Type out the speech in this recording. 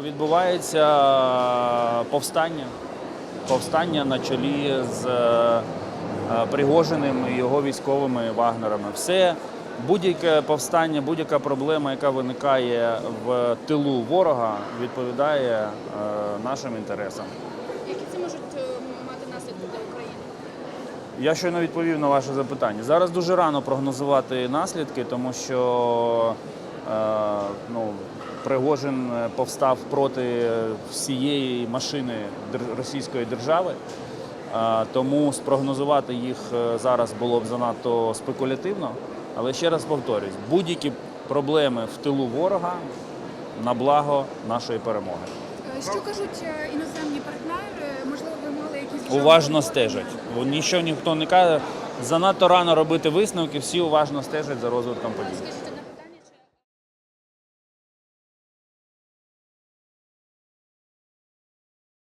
відбувається повстання. Повстання на чолі з е, Пригожиним і його військовими вагнерами. Все, будь-яке повстання, будь-яка проблема, яка виникає в тилу ворога, відповідає е, нашим інтересам. Які це можуть е, мати наслідки для України? Я щойно відповів на ваше запитання. Зараз дуже рано прогнозувати наслідки, тому що е, ну, Пригожин повстав проти всієї машини російської держави. Е, тому спрогнозувати їх е, зараз було б занадто спекулятивно. Але ще раз повторюсь, будь-які проблеми в тилу ворога на благо нашої перемоги. Е, Що кажуть е, іноземні партнери? Можливо, ви мали якісь уважно стежать. Нічого ніхто не каже. Занадто рано робити висновки, всі уважно стежать за розвитком подій.